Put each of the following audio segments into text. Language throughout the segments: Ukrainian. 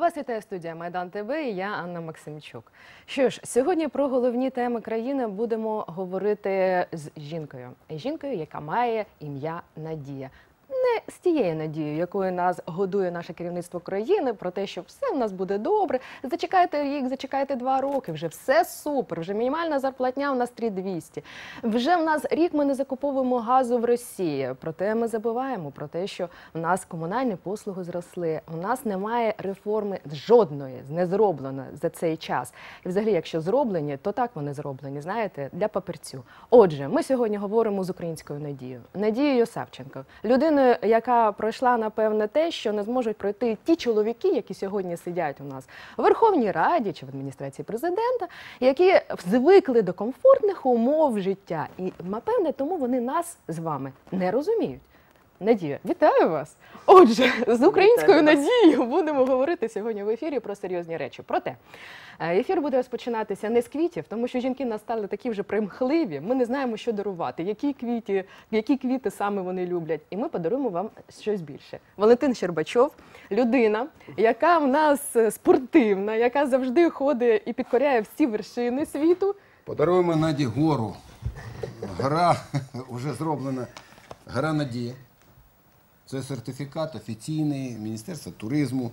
Вас вітає студія Майдан ТВ і я Анна Максимчук. Що ж, сьогодні про головні теми країни будемо говорити з жінкою. Жінкою, яка має ім'я Надія. З тією надією, якою нас годує наше керівництво країни, про те, що все в нас буде добре. Зачекайте рік, зачекайте два роки. Вже все супер. Вже мінімальна зарплатня у нас 3200. Вже в нас рік ми не закуповуємо газу в Росії. Проте ми забуваємо про те, що в нас комунальні послуги зросли. У нас немає реформи жодної, не зроблено за цей час. І взагалі, якщо зроблені, то так вони зроблені, знаєте, для папірцю. Отже, ми сьогодні говоримо з українською надією. Надією Савченко, людиною, яка пройшла напевне те, що не зможуть пройти ті чоловіки, які сьогодні сидять у нас в Верховній Раді чи в адміністрації президента, які звикли до комфортних умов життя. І напевне, тому вони нас з вами не розуміють. Надія, вітаю вас! Отже, з українською Вітаю надією будемо говорити сьогодні в ефірі про серйозні речі. Проте е, ефір буде розпочинатися не з квітів, тому що жінки нас стали такі вже примхливі. Ми не знаємо, що дарувати, які квіти, які квіти саме вони люблять. І ми подаруємо вам щось більше. Валентин Щербачов, людина, яка в нас е, спортивна, яка завжди ходить і підкоряє всі вершини світу. Подаруємо Наді гору. Гора вже зроблена. Гора Надія. Це сертифікат офіційний Міністерства туризму.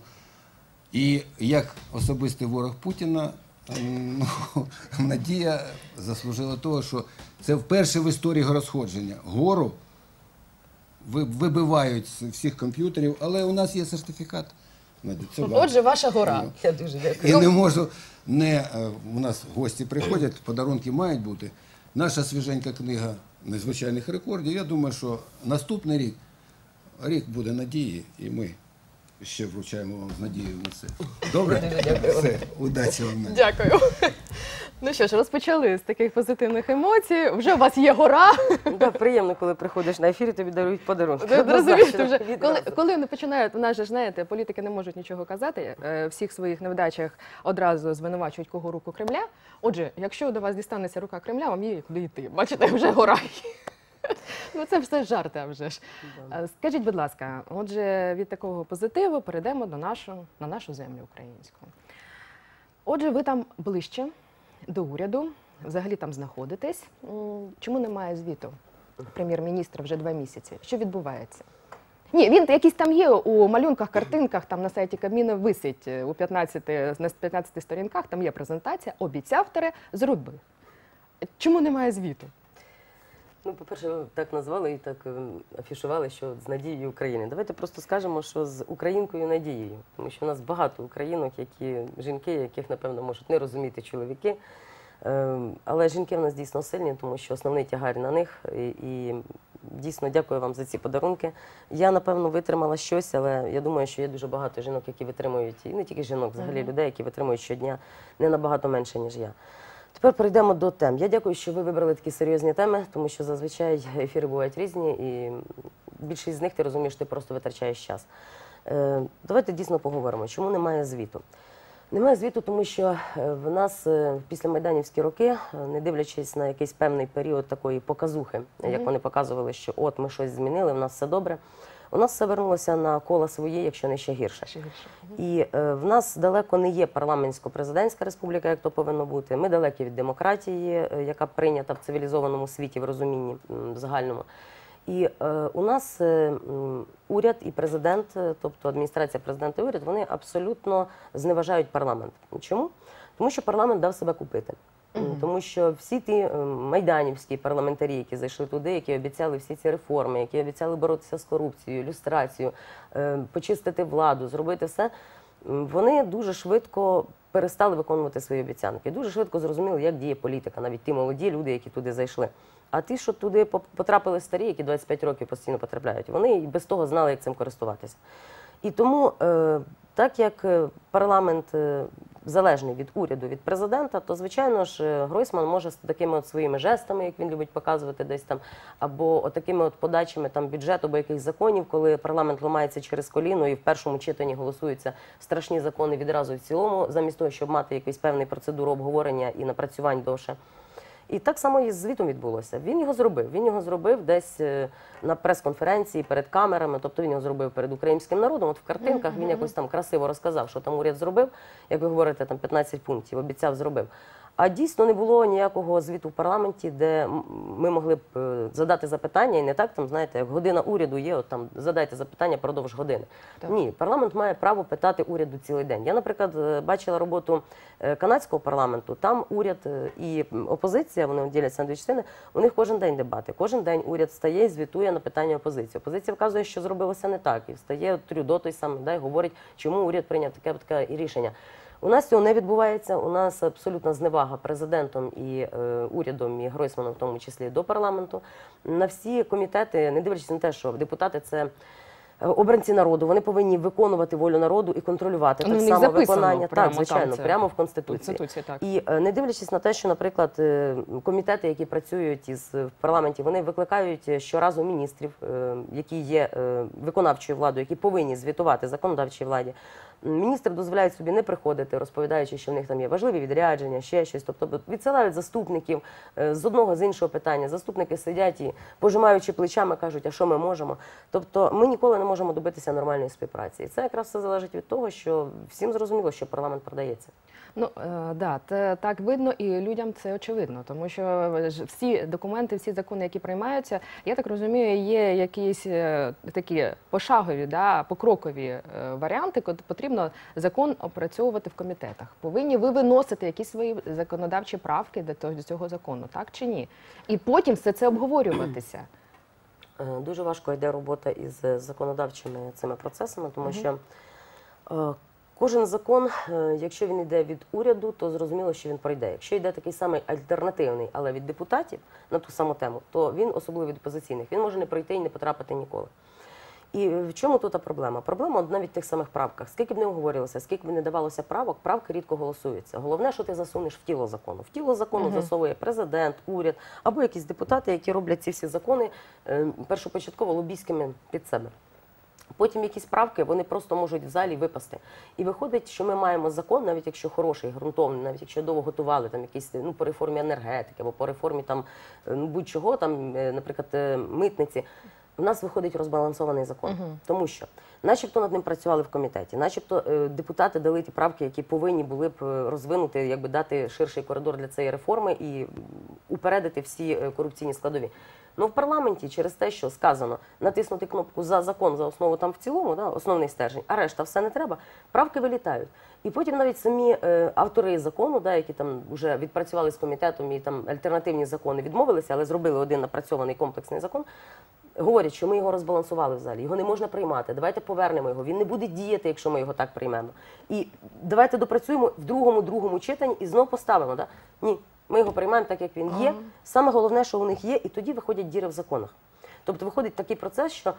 І як особистий ворог Путіна, ну, Надія заслужила того, що це вперше в історії горосходження. Гору вибивають з всіх комп'ютерів, але у нас є сертифікат. Це. Отже, ваша гора. Я дуже дякую. І не можу не е, у нас гості приходять, подарунки мають бути. Наша свіженька книга незвичайних рекордів. Я думаю, що наступний рік рік буде надії, і ми ще вручаємо вам з надією на це. Добре? Все, удачі вам. Дякую. Ну що ж, розпочали з таких позитивних емоцій. Вже у вас є гора. Да, приємно, коли приходиш на ефір і тобі дарують подарунки. Ви розумієте, вже коли, коли вони починають, у нас же ж знаєте, політики не можуть нічого казати. е, Всіх своїх невдачах одразу звинувачують кого руку Кремля. Отже, якщо до вас дістанеться рука Кремля, вам є куди йти. Бачите, вже гора. є. Ну це все жарти, а вже ж. Е, Скажіть, будь ласка, отже, від такого позитиву перейдемо до нашу, на нашу землю українську. Отже, ви там ближче до уряду, взагалі там знаходитесь. Чому немає звіту прем'єр-міністра вже два місяці? Що відбувається? Ні, він якийсь там є у малюнках, картинках, там на сайті Кабміни висить е, у 15, на 15 сторінках, там є презентація, обіцяв тере, зробив. Чому немає звіту? Ну, по-перше, ви так назвали і так ем, афішували, що з надією України. Давайте просто скажемо, що з українкою надією, тому що у нас багато українок, які жінки, яких напевно можуть не розуміти чоловіки. Ем, Але жінки в нас дійсно сильні, тому що основний тягар на них. І, і дійсно дякую вам за ці подарунки. Я напевно витримала щось, але я думаю, що є дуже багато жінок, які витримують, і не тільки жінок, взагалі людей, які витримують щодня не набагато менше, ніж я. Тепер перейдемо до тем. Я дякую, що ви вибрали такі серйозні теми, тому що зазвичай ефіри бувають різні, і більшість з них ти розумієш, ти просто витрачаєш час. Е, давайте дійсно поговоримо, чому немає звіту. Немає звіту, тому що е, в нас е, після майданівські роки, е, не дивлячись на якийсь певний період такої показухи, як вони показували, що от ми щось змінили, в нас все добре. У нас все вернулося на коло своє, якщо не ще гірше. Ще гірше. І е, в нас далеко не є парламентсько-президентська республіка, як то повинно бути. Ми далекі від демократії, е, яка прийнята в цивілізованому світі в розумінні м, загальному. І е, у нас е, уряд і президент, е, тобто адміністрація президента і уряд, вони абсолютно зневажають парламент. Чому? Тому що парламент дав себе купити. Тому що всі ті е, майданівські парламентарі, які зайшли туди, які обіцяли всі ці реформи, які обіцяли боротися з корупцією, люстрацією, е, почистити владу, зробити все, вони дуже швидко перестали виконувати свої обіцянки. Дуже швидко зрозуміли, як діє політика, навіть ті молоді люди, які туди зайшли. А ті, що туди потрапили старі, які 25 років постійно потрапляють, вони і без того знали, як цим користуватися. І тому, е, так як е, парламент е, залежний від уряду, від президента, то звичайно ж е, Гройсман може з такими от своїми жестами, як він любить показувати десь там, або такими от подачами там бюджету або якихось законів, коли парламент ламається через коліно і в першому читанні голосуються страшні закони відразу в цілому, замість того, щоб мати якусь певний процедуру обговорення і напрацювань довше. І так само і з звітом відбулося. Він його зробив. Він його зробив десь е, на прес-конференції перед камерами. Тобто він його зробив перед українським народом. От в картинках він якось там красиво розказав, що там уряд зробив. Як ви говорите, там 15 пунктів, обіцяв, зробив. А дійсно не було ніякого звіту в парламенті, де ми могли б е, задати запитання, і не так там, знаєте, як година уряду є, от там задайте запитання продовж години. Так. Ні, парламент має право питати уряду цілий день. Я, наприклад, е, бачила роботу е, канадського парламенту. Там уряд і опозиція, вони діляться на дві частини. У них кожен день дебати. Кожен день уряд стає і звітує на питання опозиції. Опозиція вказує, що зробилося не так, і встає Трюдо той самий, да, і говорить, чому уряд прийняв таке таке рішення. У нас цього не відбувається. У нас абсолютна зневага президентом і е, урядом, і Гройсманом, в тому числі до парламенту. На всі комітети, не дивлячись на те, що депутати це. Е, Обранці народу вони повинні виконувати волю народу і контролювати Ну, так само виконання. прямо Так, там звичайно, це. прямо в конституції. Конституції, так. І е, не дивлячись на те, що, наприклад, е, комітети, які працюють із в парламенті, вони викликають щоразу міністрів, які є виконавчою владою, які повинні звітувати законодавчій владі. Міністри дозволяють собі не приходити, розповідаючи, що в них там є важливі відрядження, ще щось. Тобто відсилають заступників з одного з іншого питання. Заступники сидять і пожимаючи плечами, кажуть, а що ми можемо. Тобто ми ніколи не можемо добитися нормальної співпраці. І це якраз все залежить від того, що всім зрозуміло, що парламент продається. Ну е, да, це так видно, і людям це очевидно, тому що всі документи, всі закони, які приймаються, я так розумію, є якісь е, такі пошагові, да, покрокові е, варіанти, коли потрібно закон опрацьовувати в комітетах. Повинні ви виносити якісь свої законодавчі правки до цього закону, так чи ні? І потім все це обговорюватися. Е, Дуже важко йде робота із законодавчими цими процесами, тому що е, кожен закон, е, якщо він йде від уряду, то зрозуміло, що він пройде. Якщо йде такий самий альтернативний, але від депутатів на ту саму тему, то він, особливо від опозиційних, він може не пройти і не потрапити ніколи. І в чому тут проблема? Проблема навіть в тих самих правках. Скільки б не обговорювалося, скільки б не давалося правок, правки рідко голосуються. Головне, що ти засунеш в тіло закону. В тіло закону Мгм. засовує президент, уряд або якісь депутати, які роблять ці всі закони е, першопочатково лобійськими під себе. Потім якісь правки вони просто можуть в залі випасти. І виходить, що ми маємо закон, навіть якщо хороший, ґрунтовний, навіть якщо довго готували там якісь ну по реформі енергетики або по реформі там е, ну будь-чого, там, е, наприклад, е, митниці. У нас виходить розбалансований закон, Мгм. тому що, начебто, над ним працювали в комітеті, начебто е, депутати дали ті правки, які повинні були б е, розвинути, якби дати ширший коридор для цієї реформи і упередити всі е, корупційні складові. Ну в парламенті через те, що сказано натиснути кнопку за закон за основу там в цілому, да, основний стержень, а решта все не треба. Правки вилітають. І потім навіть самі е, автори закону, да, які там вже відпрацювали з комітетом і там альтернативні закони відмовилися, але зробили один напрацьований комплексний закон. Говорять, що ми його розбалансували в залі, його не можна приймати. Давайте повернемо його. Він не буде діяти, якщо ми його так приймемо. І давайте допрацюємо в другому, другому читанні і знов поставимо. Да? Ні, ми його приймаємо так, як він є. Саме головне, що у них є, і тоді виходять діри в законах. Тобто виходить такий процес, що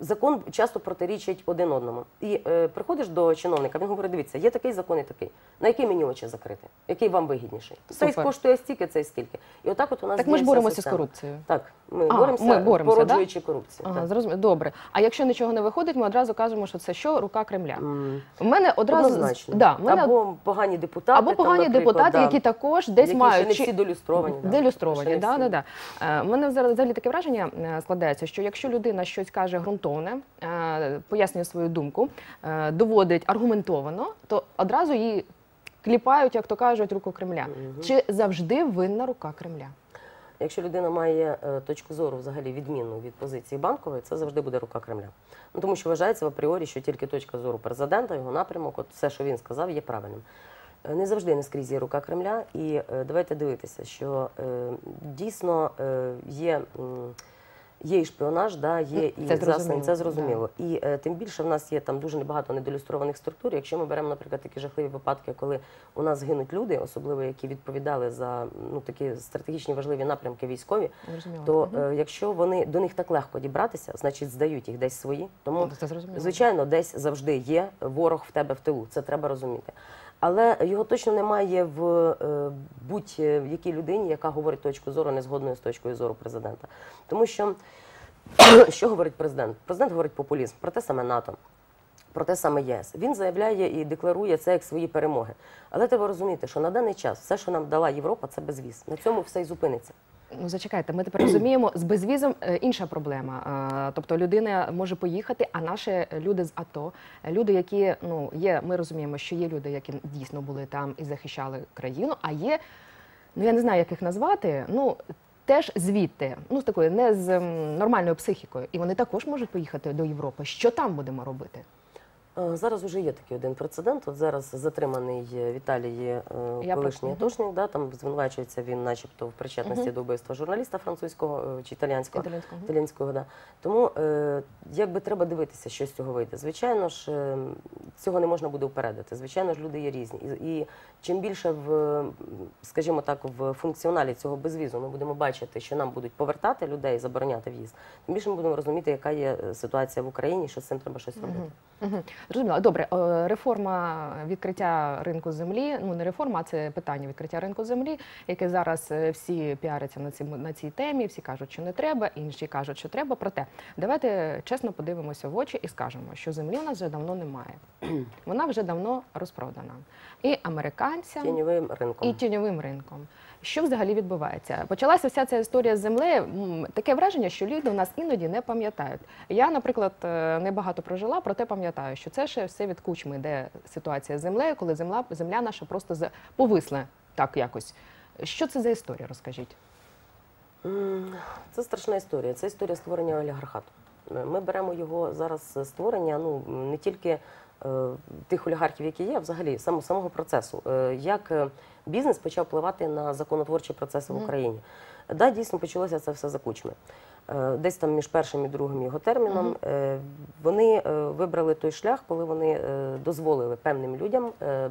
закон часто протирічить один одному. І е, приходиш до чиновника, він говорить: дивіться, є такий закон і такий. На який мені очі закрити? Який вам вигідніший? Цей коштує стільки, цей скільки. І отак от у нас Так ми ж боремося з корупцією. Так, ми А, боремося, ми боремося, породжуючи корупцію. Ага, зрозуміло. Добре. А якщо нічого не виходить, ми одразу кажемо, що це що рука Кремля. М, У мене одразу Однозначно. да, мене Або погані депутати. або погані наприклад, депутати, да, які також десь які мають ще не чи- всі долюстровані. да. Делюстровані, да, да, да. Е, У мене взагалі взагалі таке враження е, складається, що якщо людина щось каже ґрунтовне, е, пояснює свою думку, е, доводить аргументовано, то одразу її кліпають, як то кажуть, руку Кремля. Чи завжди винна рука Кремля? Якщо людина має е, точку зору взагалі відмінну від позиції банкової, це завжди буде рука Кремля. Ну тому що вважається в апріорі, що тільки точка зору президента, його напрямок, от все, що він сказав, є правильним. Не завжди не скрізь є рука Кремля, і давайте дивитися, що дійсно є. Є і шпіонаж, да, є і Це зрозуміло, це зрозуміло. І е, тим більше в нас є там дуже небагато недолюстрованих структур. Якщо ми беремо, наприклад, такі жахливі випадки, коли у нас гинуть люди, особливо які відповідали за ну такі стратегічні важливі напрямки військові, Зрозуміло. то е, якщо вони до них так легко дібратися, значить здають їх десь свої. Тому це зрозуміло. звичайно, десь завжди є ворог в тебе в тилу. Це треба розуміти. Але його точно немає в е, будь-якій людині, яка говорить точку зору незгодною з точкою зору президента. Тому що що говорить президент? Президент говорить популізм про те саме НАТО. про те саме ЄС. Він заявляє і декларує це як свої перемоги. Але треба розуміти, що на даний час все, що нам дала Європа, це безвіз. На цьому все і зупиниться. Ну, зачекайте, ми тепер розуміємо, з безвізом е, інша проблема. Е, Тобто людина може поїхати, а наші люди з АТО, е, люди, які ну є, ми розуміємо, що є люди, які дійсно були там і захищали країну, а є, ну я не знаю, як їх назвати, ну. Теж звідти, ну з такою не з нормальною психікою, і вони також можуть поїхати до Європи. Що там будемо робити? Е, Зараз вже є такий один прецедент. От зараз затриманий Віталій е, колишній атошник. Да, там звинувачується він, начебто, в причетності Мгм. до вбивства журналіста французького е, чи італіянського. Італійського? Італійського, да. Тому е, якби треба дивитися, що з цього вийде. Звичайно ж, е, цього не можна буде упередити. Звичайно ж, люди є різні. І, і чим більше в, скажімо так, в функціоналі цього безвізу ми будемо бачити, що нам будуть повертати людей, забороняти в'їзд, тим більше ми будемо розуміти, яка є ситуація в Україні, що з цим треба щось робити. Угу. Зрозуміло. Добре, е, реформа відкриття ринку землі. Ну не реформа, а це питання відкриття ринку землі, яке зараз е, всі піаряться на цій на цій темі. Всі кажуть, що не треба, інші кажуть, що треба. Проте давайте чесно подивимося в очі і скажемо, що землі у нас вже давно немає. Вона вже давно розпродана. І американцям, Тіньовим ринком. і тіньовим ринком. Що взагалі відбувається? Почалася вся ця історія з землею. Таке враження, що люди у нас іноді не пам'ятають. Я, наприклад, е, небагато прожила, проте пам'ятаю, що це ще все від кучми, де ситуація з землею, коли земля, земля наша просто повисла так якось. Що це за історія? Розкажіть. Це страшна історія. Це історія створення олігархату. Ми беремо його зараз створення, ну не тільки тих олігархів, які є, а взагалі само, самого процесу. Е, як е, бізнес почав впливати на законотворчі процеси в Україні. Да, дійсно почалося це все за кучми. Е, Десь там між першим і другим його терміном е, вони е, вибрали той шлях, коли вони е, дозволили певним людям е,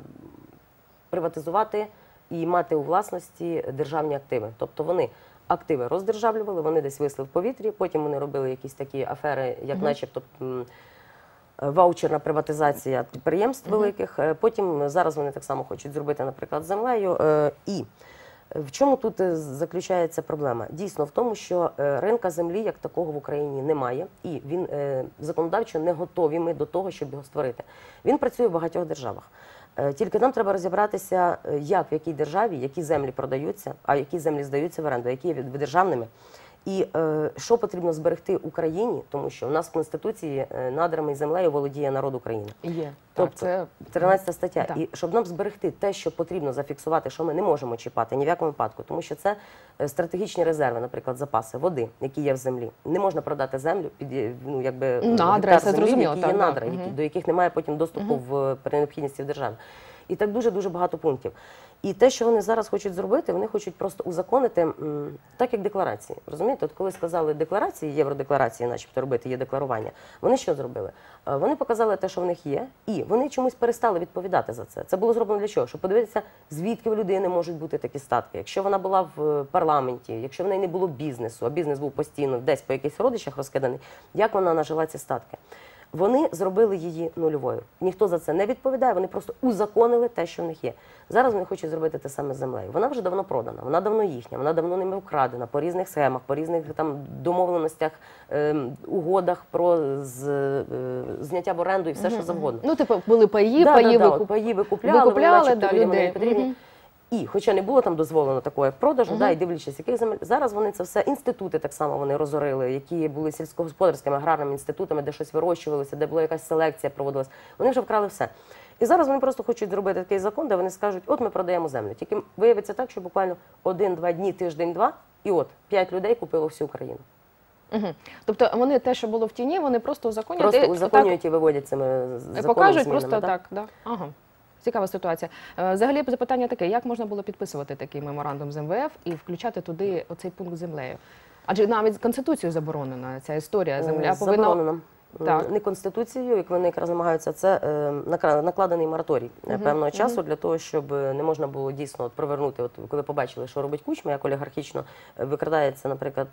приватизувати і мати у власності державні активи. Тобто вони активи роздержавлювали, вони десь висли в повітрі, потім вони робили якісь такі афери, як начебто. Ваучерна приватизація підприємств великих. Е, Потім зараз вони так само хочуть зробити, наприклад, землею. Е, І в чому тут е, заключається проблема? Дійсно в тому, що ринка землі як такого в Україні немає, і він законодавчо не готові ми до того, щоб його створити. Він працює в багатьох державах. Тільки нам треба розібратися, як в якій державі які землі продаються, а які землі здаються в оренду, які є від- державними. І е, що потрібно зберегти Україні, тому що у нас в Конституції е, надрами і землею володіє народ України. Є Тобто, це 13 стаття. Так. І щоб нам зберегти те, що потрібно зафіксувати, що ми не можемо чіпати ні в якому випадку, тому що це е, стратегічні резерви, наприклад, запаси води, які є в землі. Не можна продати землю під е, ну якби Надра, землі, зрозуміло, які так, є так. надра, які, Мгм. до яких немає потім доступу в при необхідності в державі. І так дуже дуже багато пунктів. І те, що вони зараз хочуть зробити, вони хочуть просто узаконити так, як декларації. Розумієте, от коли сказали декларації, євродекларації, начебто робити є декларування, вони що зробили? Е, Вони показали те, що в них є, і вони чомусь перестали відповідати за це. Це було зроблено для чого? Щоб подивитися, звідки в людини можуть бути такі статки. Якщо вона була в е, парламенті, якщо в неї не було бізнесу, а бізнес був постійно десь по якихось родичах розкиданий, як вона нажила ці статки? Вони зробили її нульовою. Ніхто за це не відповідає. Вони просто узаконили те, що в них є. Зараз вони хочуть зробити те саме з землею. Вона вже давно продана, вона давно їхня, вона давно ними вкрадена по різних схемах, по різних там домовленостях, ем, угодах про з, е, зняття в оренду і все, що завгодно. ну, типу, були паї, Да, паї да, да, викуп- паї викупляли, викупляли, вони, начебто, да, людей. не потрібні. Мгм. І, хоча не було там дозволено такого як продажу, да, і дивлячись, яких земель зараз вони це все інститути так само вони розорили, які були сільськогосподарськими аграрними інститутами, де щось вирощувалося, де була якась селекція проводилась. Вони вже вкрали все. І зараз вони просто хочуть зробити такий закон, де вони скажуть, от ми продаємо землю. Тільки виявиться так, що буквально один-два дні, тиждень-два, і от п'ять людей купило всю Україну. Мгм. Тобто вони те, що було в тіні, вони просто узаконять. Просто так- узаконюють і виводять цими законами покажуть змінами, просто да? так. Да. Ага. Цікава ситуація. Е, Взагалі запитання таке: як можна було підписувати такий меморандум з МВФ і включати туди оцей пункт землею? Адже навіть Конституцією заборонена ця історія. Земля повинна заборонено. Так. Е, Не конституцією, як вони якраз намагаються, це е, накладений мораторій е, певного часу для того, щоб е, не можна було дійсно от провернути. От коли побачили, що робить кучма, як олігархічно викрадається, наприклад,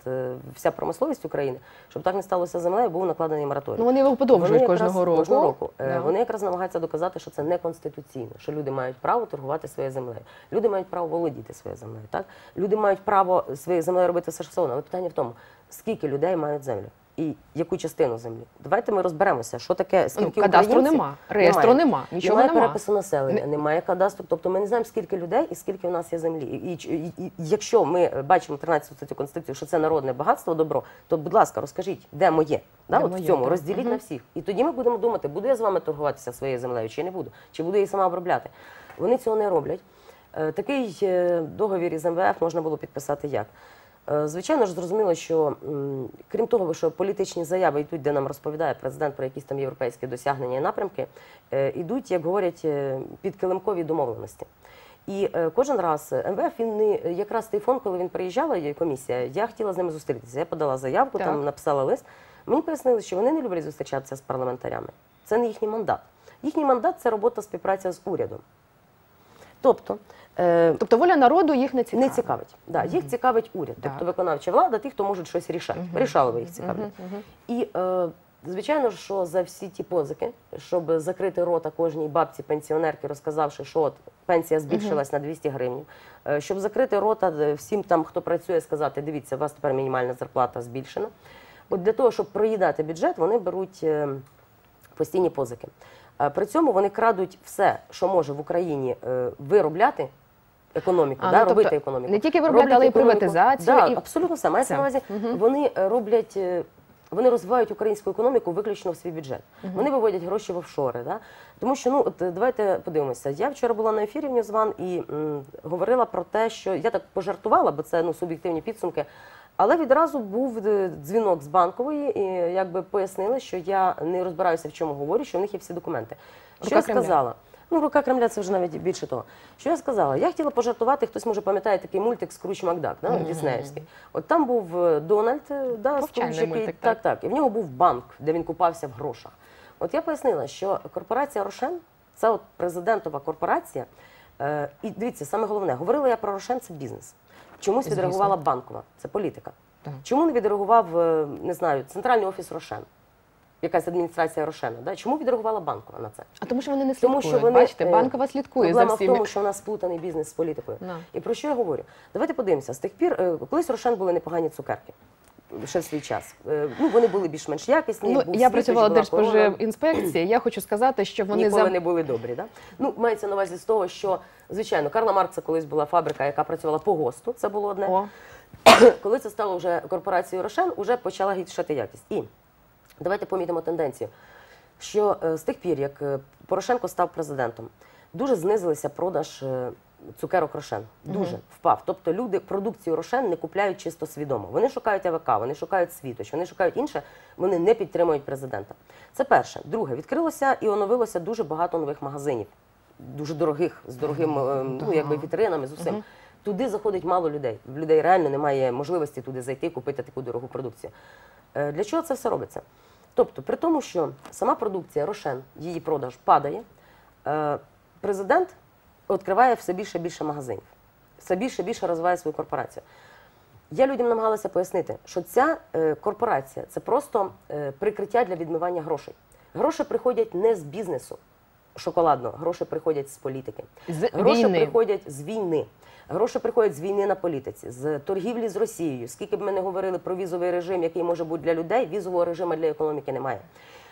вся промисловість України, щоб так не сталося землею, був накладений мораторій. ну вони його подовжують якраз кожного року. Кожного року. Да. Вони якраз намагаються доказати, що це не конституційно, що люди мають право торгувати своєю землею. Люди мають право володіти своєю землею. Так люди мають право своєю землею робити все, що завгодно. Але питання в тому, скільки людей мають землю. І яку частину землі. Давайте ми розберемося, що таке Ну, скільки кадастру українців- нема, реєстру нема, нічого немає нема. перепису населення, немає кадастру. Тобто ми не знаємо, скільки людей і скільки в нас є землі. І, і, і, і якщо ми бачимо 13 статтю Конституції, що це народне багатство, добро, то будь ласка, розкажіть, де моє? Да, Де от моє, в цьому так. розділіть Мгм. на всіх. І тоді ми будемо думати, буду я з вами торгуватися своєю землею, чи не буду, чи буду я її сама обробляти. Вони цього не роблять. Е, Такий е, договір із МВФ можна було підписати як? Е, Звичайно ж, зрозуміло, що крім того, що політичні заяви йдуть, де нам розповідає президент про якісь там європейські досягнення і напрямки, е, йдуть, як говорять, е, під килимкові домовленості. І кожен раз МВФ він не якраз той фонд, коли він приїжджала комісія, я хотіла з ними зустрітися. Я подала заявку, Так. там написала лист. Мені пояснили, що вони не люблять зустрічатися з парламентарями. Це не їхній мандат. Їхній мандат це робота співпраця з урядом. Тобто, е, Тобто воля народу їх не цікавить. не цікавить. Да, їх цікавить уряд, тобто виконавча влада, ті, хто можуть щось рішати. Рішали їх цікавлять. Мгм, мгм. І е, звичайно, що за всі ті позики, щоб закрити рота кожній бабці пенсіонерки, розказавши, що от пенсія збільшилась на 200 гривень, е, щоб закрити рота е, всім там, хто працює, сказати, дивіться, у вас тепер мінімальна зарплата збільшена. От для того, щоб проїдати бюджет, вони беруть е, постійні позики. Е, При цьому вони крадуть все, що може в Україні е, виробляти. Економіку, А, да, ну, тобто робити економіку. не тільки виробляти, Роблять але й приватизацію, Да, і абсолютно все. Мається на увазі, вони е, роблять, вони розвивають українську економіку виключно в свій бюджет. Вони виводять гроші в офшори. Да? Тому що ну от давайте подивимося. Я вчора була на ефірі в Ньюзван і м, говорила про те, що я так пожартувала, бо це ну суб'єктивні підсумки. Але відразу був е, дзвінок з банкової, і якби пояснили, що я не розбираюся в чому говорю, що в них є всі документи. Що Рука я Кремля. сказала? Ну, рука Кремля це вже навіть більше того. Що я сказала? Я хотіла пожартувати, хтось може пам'ятає такий мультик Скруч Макдак, да, Діснеївський. От там був е, Дональд, е, да, Повчальний Скруч, який мультик, так, так. І в нього був банк, де він купався в грошах. От я пояснила, що корпорація Рошен це от президентова корпорація. Е, і дивіться, саме головне, говорила я про Рошен, це бізнес. Чомусь Звісно. відреагувала банкова, це політика. Так. Чому не відреагував, е, не знаю, центральний офіс Рошен? Якась адміністрація Рошена. Да? Чому відреагувала банкова на це? А тому що вони не Тому слідкують. що вони, Бачите, е, банкова слідкує за Проблема в тому, що в нас сплутаний бізнес з політикою. І про що я говорю? Давайте подивимося. З тих пір, е, колись Рошен були непогані цукерки. Ще в свій час. Е, Ну, вони були більш-менш якісні. Ну, був я працювала. Держспоживінспекції. Я хочу сказати, що вони Ніколи за не були добрі. Да? Ну, мається на увазі з того, що, звичайно, Карла Маркса колись була фабрика, яка працювала по ГОСТу, це було одне. О, Коли це стало вже корпорацією Рошен, вже почала гіршати якість. І давайте помітимо тенденцію, що е, з тих пір, як е, Порошенко став президентом, дуже знизилися продаж цукерок Рошен. Дуже впав. Тобто люди продукцію Рошен не купляють чисто свідомо. Вони шукають АВК, вони шукають світоч, вони шукають інше, вони не підтримують президента. Це перше. Друге, відкрилося і оновилося дуже багато нових магазинів, дуже дорогих, з дорогим е, ну, якби вітринами, з усім. Туди заходить мало людей. В людей реально немає можливості туди зайти, купити таку дорогу продукцію. Е, Для чого це все робиться? Тобто, при тому, що сама продукція Рошен, її продаж падає, е, президент відкриває все більше і більше магазинів, все більше і більше розвиває свою корпорацію. Я людям намагалася пояснити, що ця е, корпорація це просто е, прикриття для відмивання грошей. Гроші приходять не з бізнесу шоколадного, гроші приходять з політики. З гроші війни. приходять з війни. Гроші приходять з війни на політиці, з торгівлі з Росією. Скільки б ми не говорили про візовий режим, який може бути для людей, візового режиму для економіки немає.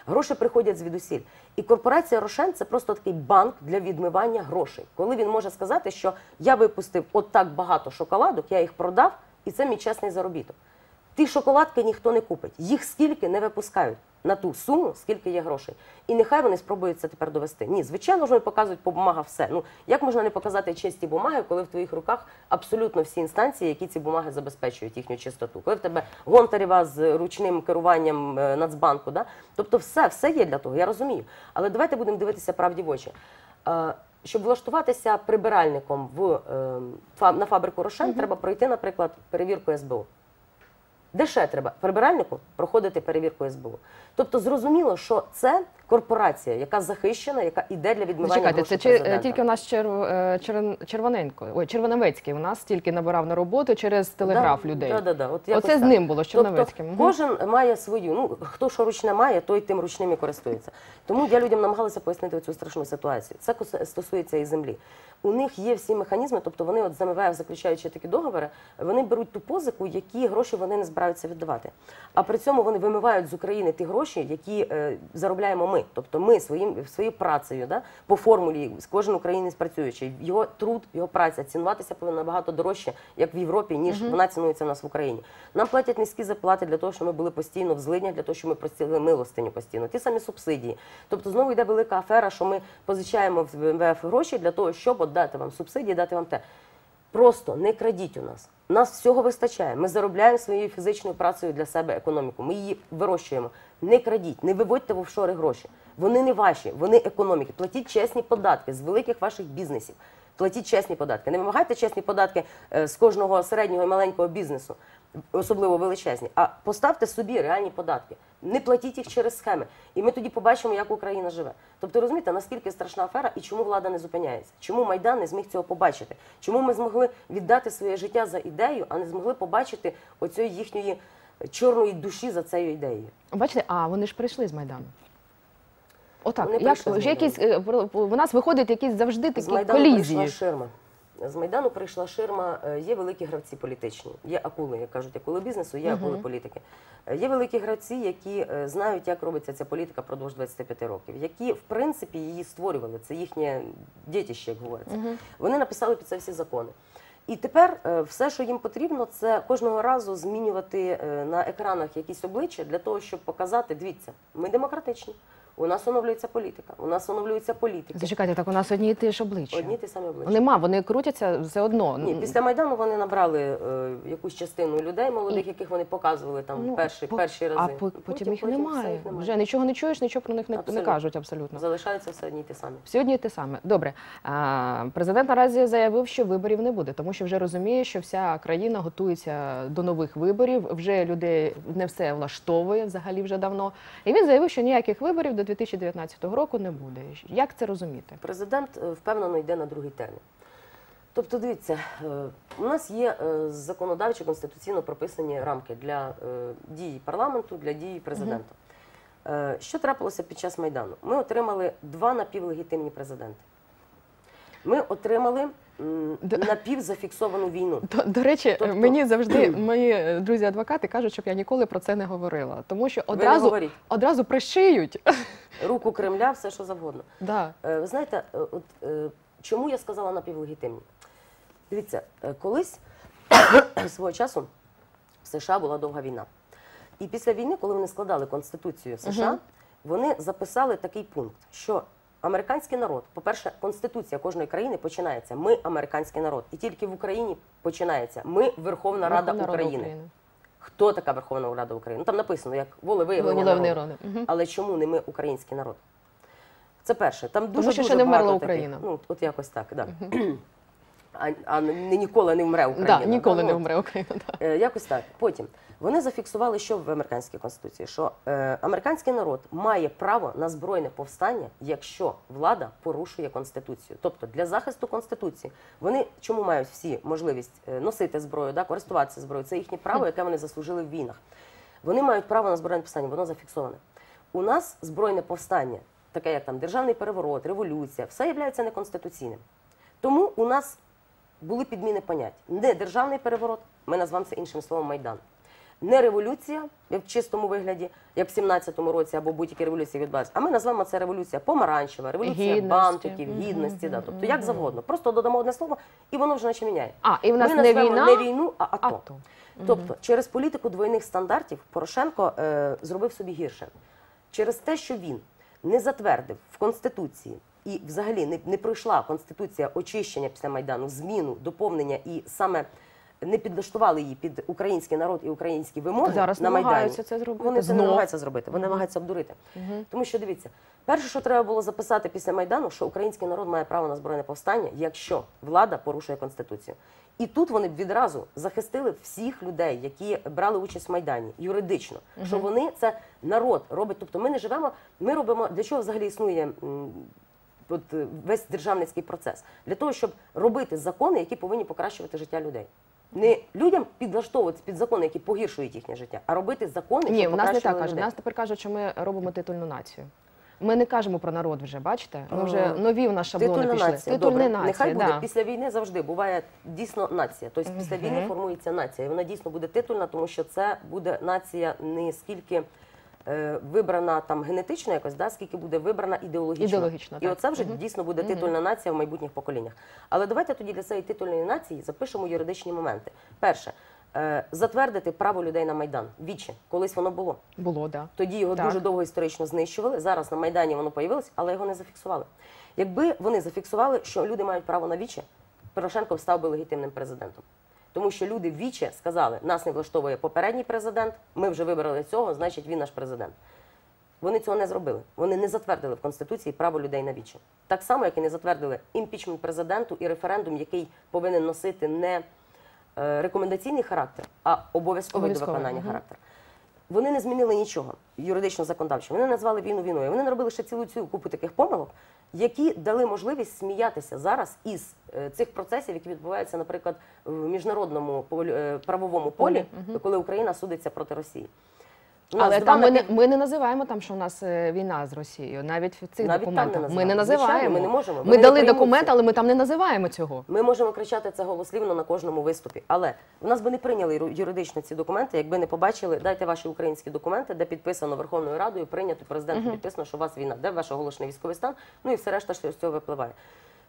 Гроші приходять звідусіль. І корпорація Рошен це просто такий банк для відмивання грошей. Коли він може сказати, що я випустив отак багато шоколадок, я їх продав, і це мій чесний заробіток. Ті шоколадки ніхто не купить. Їх скільки не випускають на ту суму, скільки є грошей. І нехай вони спробують це тепер довести. Ні, звичайно ж вони показують по бумагах все. Ну як можна не показати чисті бумаги, коли в твоїх руках абсолютно всі інстанції, які ці бумаги забезпечують їхню чистоту? Коли в тебе Гонтарєва з ручним керуванням е, Нацбанку, да? тобто все, все є для того, я розумію. Але давайте будемо дивитися правді в очі. Е, Щоб влаштуватися прибиральником в, е, на фабрику Рошен, треба пройти, наприклад, перевірку СБУ. Де ще треба прибиральнику проходити перевірку СБУ. Тобто зрозуміло, що це корпорація, яка захищена, яка йде для відмивання чекайте, грошей це е, президента. тільки у нас черв, е, червон, Червоненко, ой, Червоновецький у нас тільки набирав на роботу через телеграф Да, людей. Да, да, да. От якось Оце з так. ним було, з Тобто кожен має свою. Ну хто що ручне має, той тим ручним і користується. Тому я людям намагалася пояснити цю страшну ситуацію. Це стосується і землі. У них є всі механізми, тобто вони от з МВФ, заключаючи такі договори, вони беруть ту позику, які гроші вони не збирають. Збираються віддавати. А при цьому вони вимивають з України ті гроші, які е, заробляємо ми. Тобто ми своїм своєю працею, да, по формулі, кожен українець працюючий, його труд, його праця цінуватися повинна набагато дорожче, як в Європі, ніж вона цінується в нас в Україні. Нам платять низькі зарплати для того, щоб ми були постійно в злиднях, для того, щоб ми просили милостиню постійно. Ті самі субсидії. Тобто знову йде велика афера, що ми позичаємо в МВФ гроші для того, щоб отдати вам субсидії, дати вам те. Просто не крадіть у нас. Нас всього вистачає. Ми заробляємо своєю фізичною працею для себе економіку. Ми її вирощуємо. Не крадіть, не виводьте в офшори гроші. Вони не ваші, вони економіки. Платіть чесні податки з великих ваших бізнесів. Платіть чесні податки. Не вимагайте чесні податки е, з кожного середнього і маленького бізнесу, особливо величезні. А поставте собі реальні податки. Не платіть їх через схеми. І ми тоді побачимо, як Україна живе. Тобто, розумієте, наскільки страшна афера і чому влада не зупиняється? Чому Майдан не зміг цього побачити? Чому ми змогли віддати своє життя за ідею, а не змогли побачити оцієї їхньої чорної душі за цією ідеєю? Бачите, а вони ж прийшли з Майдану. Отак, як якісь е, у нас виходить якісь завжди З Майдану колізії. прийшла ширма. З Майдану прийшла ширма. Е, Є великі гравці політичні, є акули, як кажуть, акули бізнесу, є акули політики. Е, Є великі гравці, які е, знають, як робиться ця політика продовж 25 років, які в принципі її створювали. Це їхнє дітище, як говориться. Вони написали під це всі закони. І тепер е, все, що їм потрібно, це кожного разу змінювати е, на екранах якісь обличчя для того, щоб показати, дивіться, ми демократичні. У нас оновлюється політика, у нас оновлюються політики. Зачекайте, так у нас одні і ті ж обличчя. Одні ті самі обличчя. Нема, вони крутяться все одно. Ні, після Майдану вони набрали е, якусь частину людей молодих, яких вони показували там Ну, перші, по- перші рази. А по- потім, їх все немає. Вже нічого не чуєш, нічого про них не, не Абсолютно. кажуть абсолютно. Залишаються все одні й ті самі. Сьогодні те саме. Добре. А, президент наразі заявив, що виборів не буде, тому що вже розуміє, що вся країна готується до нових виборів. Вже людей не все влаштовує взагалі вже давно. І він заявив, що ніяких виборів до 2019 року не буде. Як це розуміти? Президент е, впевнено йде на другий термін. Тобто, дивіться, е, у нас є законодавчі законодавчо конституційно прописані рамки для е, дії парламенту, для дії президента. Угу. Що трапилося під час Майдану? Ми отримали два напівлегітимні президенти. Ми отримали напівзафіксовану війну. До, до речі, Тобто- мені завжди мої друзі-адвокати кажуть, щоб я ніколи про це не говорила, тому що одразу одразу пришиють. Руку Кремля, все що завгодно. да. Е, Ви знаєте, е, от е, чому я сказала напівлегітимні? Дивіться, е, колись свого часу в США була довга війна. І після війни, коли вони складали Конституцію США, вони записали такий пункт, що американський народ, по-перше, Конституція кожної країни починається. Ми американський народ. І тільки в Україні починається. Ми Верховна Рада Верховна України. Хто така Верховна Рада України? Ну там написано як волевиявлення народу. Угу. Але чому не ми український народ? Це перше. Там дуже що дуже ще не вмерла Україна. таких. Ну от якось так, да. А, а не ніколи не вмре Україна. Да, ніколи да, не вмре Україна. Да. Е, Якось так. Потім вони зафіксували, що в американській конституції, що е, американський народ має право на збройне повстання, якщо влада порушує конституцію. Тобто для захисту конституції вони чому мають всі можливість е, носити зброю, да, користуватися зброєю. Це їхнє право, яке вони заслужили в війнах. Вони мають право на збройне повстання, воно зафіксоване. У нас збройне повстання, таке як там державний переворот, революція, все є неконституційним. Тому у нас були підміни понять. Не державний переворот, ми назвемо це іншим словом Майдан. Не революція, як в чистому вигляді, як в 17-му році або будь-які революції відбувалися, а ми назвемо це революція помаранчева, революція Гідності. бантиків, гідності, да, тобто як завгодно. Просто додамо одне слово, і воно вже наче міняє. А, і в нас ми не війна, не війну, а АТО. АТО. Тобто через політику двойних стандартів Порошенко е, зробив собі гірше. Через те, що він не затвердив в Конституції і взагалі не, не пройшла Конституція очищення після Майдану, зміну, доповнення і саме не підлаштували її під український народ і українські вимоги Зараз на Майдані. це зробити Вони це не намагаються зробити, вони намагаються обдурити. Тому що дивіться, перше, що треба було записати після Майдану, що український народ має право на збройне повстання, якщо влада порушує конституцію. І тут вони б відразу захистили всіх людей, які брали участь в майдані юридично, що вони це народ робить. Тобто, ми не живемо, ми робимо для чого взагалі існує. От е, весь державницький процес для того, щоб робити закони, які повинні покращувати життя людей, не людям підлаштовуватися під закони, які погіршують їхнє життя, а робити закони, Ні, у нас не так кажуть. Нас тепер кажуть, що ми робимо титульну націю. ми не кажемо про народ вже, бачите? Ми вже нові в нас шаблони Титульна пішли. нація. Титульна Добре. нація, Нехай буде да. після війни завжди буває дійсно нація. Тобто після війни формується нація. І вона дійсно буде титульна, тому що це буде нація не скільки е, вибрана там генетично якось, да, скільки буде вибрана ідеологічно. Ідеологічно, І так. оце вже Мгм. дійсно буде Мгм. титульна нація в майбутніх поколіннях. Але давайте тоді для цієї титульної нації запишемо юридичні моменти. Перше. е, Затвердити право людей на майдан. Віче, колись воно було. Було, да. Тоді його Так. дуже довго історично знищували. Зараз на Майдані воно появилось, але його не зафіксували. Якби вони зафіксували, що люди мають право на віче, Порошенко став би легітимним президентом. Тому що люди віче сказали, нас не влаштовує попередній президент, ми вже вибрали цього, значить він наш президент. Вони цього не зробили. Вони не затвердили в Конституції право людей на віче. Так само, як і не затвердили імпічмент президенту і референдум, який повинен носити не е, рекомендаційний характер, а обов'язковий до виконання мгм. характер. Вони не змінили нічого юридично законодавчо. Вони назвали війну війною. Вони наробили ще цілу цю купу таких помилок, які дали можливість сміятися зараз із е, цих процесів, які відбуваються, наприклад, в міжнародному е, правовому Полі, коли Україна судиться проти Росії. У нас Але там ми не, ми не називаємо там, що у нас е, війна з Росією. Навіть в цих Навіть там не документах ми не називаємо. Звичайно, ми не можемо. Ми Вони не дали документ, але ми там не називаємо цього. Ми можемо кричати це голослівно на кожному виступі, але в нас би не прийняли юридично ці документи, якби не побачили, дайте ваші українські документи, де підписано Верховною Радою, прийнято президентом підписано, що у вас війна, де ваш оголошений військовий стан, ну і все решта, що з цього випливає.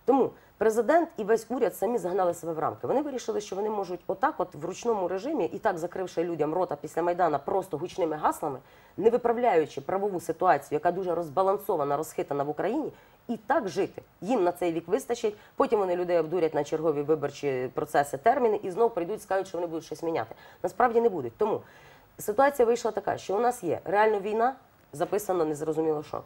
Тому президент і весь уряд самі загнали себе в рамки. Вони вирішили, що вони можуть отак, от в ручному режимі, і так закривши людям рота після майдана просто гучними гаслами, не виправляючи правову ситуацію, яка дуже розбалансована, розхитана в Україні, і так жити. Їм на цей вік вистачить. Потім вони людей обдурять на чергові виборчі процеси, терміни і знов прийдуть, скажуть, що вони будуть щось міняти. Насправді не будуть. Тому ситуація вийшла така, що у нас є реально війна, записано незрозуміло що.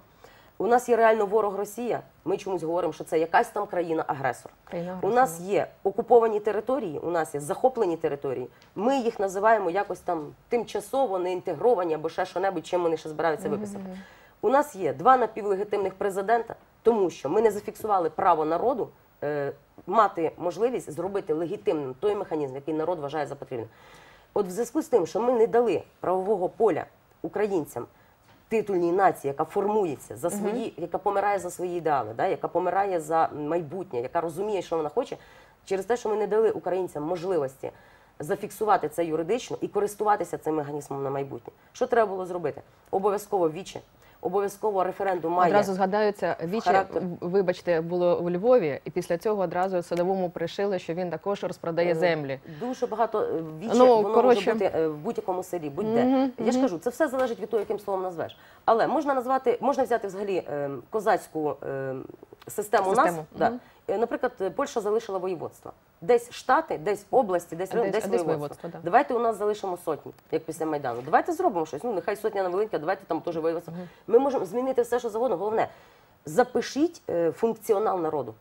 У нас є реально ворог Росія. Ми чомусь говоримо, що це якась там країна-агресор. У Країна-агресор, нас є окуповані території, у нас є захоплені території. Ми їх називаємо якось там тимчасово не інтегровані або ще що-небудь, чим вони ще збираються виписати. У нас є два напівлегітимних президента, тому що ми не зафіксували право народу е, мати можливість зробити легітимним той механізм, який народ вважає за потрібне. От в зв'язку з тим, що ми не дали правового поля українцям титульній нації, яка формується за свої, яка помирає за свої ідеали, да, яка помирає за майбутнє, яка розуміє, що вона хоче, через те, що ми не дали українцям можливості зафіксувати це юридично і користуватися цим механізмом на майбутнє. Що треба було зробити? Обов'язково віче, обов'язково референдум має Одразу згадаються вічі, вибачте, було у Львові, і після цього одразу садовому пришили, що він також розпродає Е, землі. Дуже багато е, віче, Ну, воно коротше. може бути е, в будь-якому селі, будь-де. Мгм, Я ж кажу, це все залежить від того, яким словом назвеш. Але можна назвати, можна взяти взагалі е, козацьку систему, систему, нас. Систему, Да. Е, Наприклад, е, Польща залишила воєводство. Десь штати, десь області, десь, район, десь- десь, воєводство. воєводство, да. Давайте у нас залишимо сотні, як після Майдану. Давайте зробимо щось. Ну, нехай сотня на Волинська, давайте там теж воєводство. Ми можемо змінити все, що завгодно. Головне, запишіть е, функціонал народу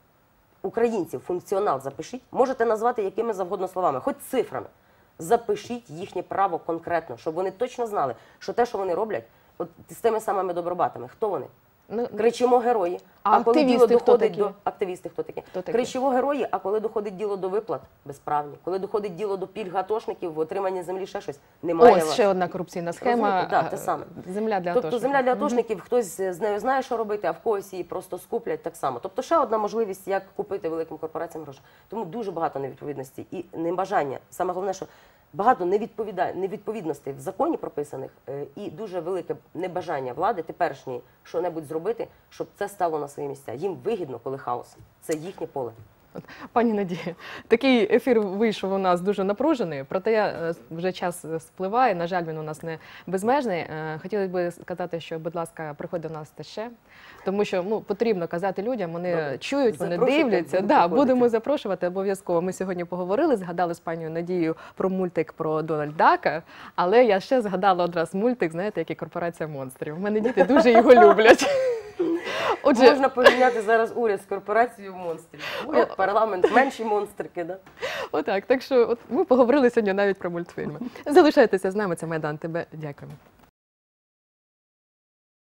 українців функціонал запишіть, можете назвати якими завгодно словами, хоч цифрами. Запишіть їхнє право конкретно, щоб вони точно знали, що те, що вони роблять, от з тими самими добробатами, хто вони? Ну, Кричимо герої. А коли діло хто доходить такі? до активісти, хто такі? Хто такі? Кричимо герої, а коли доходить діло до виплат, безправні. Коли доходить діло до пільг атошників, в отриманні землі ще щось, немає Ось вас. ще одна корупційна схема. Да, те е, саме. Земля для Тобто земля для атошників, хтось з нею знає, що робити, а в когось її просто скуплять так само. Тобто ще одна можливість, як купити великим корпораціям гроші. Тому дуже багато невідповідностей і небажання. Саме головне, що багато невідповідностей в законі прописаних, е, і дуже велике небажання влади теперішньої що-небудь зробити, щоб це стало на свої місця. Їм вигідно, коли хаос. Це їхнє поле. Пані Надія, такий ефір вийшов у нас дуже напружений, проте е, вже час спливає. На жаль, він у нас не безмежний. Е, Хотілося б сказати, що, будь ласка, приходь до нас ще, тому що ну, потрібно казати людям, вони Добре. чують, вони Запрошуйте, дивляться. Да, приходити. будемо запрошувати обов'язково. Ми сьогодні поговорили, згадали з пані Надією про мультик про Дональдака, але я ще згадала одразу мультик, знаєте, який корпорація монстрів. У мене діти дуже його люблять. Отже, Можна порівняти зараз уряд з корпорацією монстрів. Уряд, парламент, менші монстрики. Да? Отак. Так що от ми поговорили сьогодні навіть про мультфільми. Залишайтеся з нами. Це Майдан. Тебе дякуємо.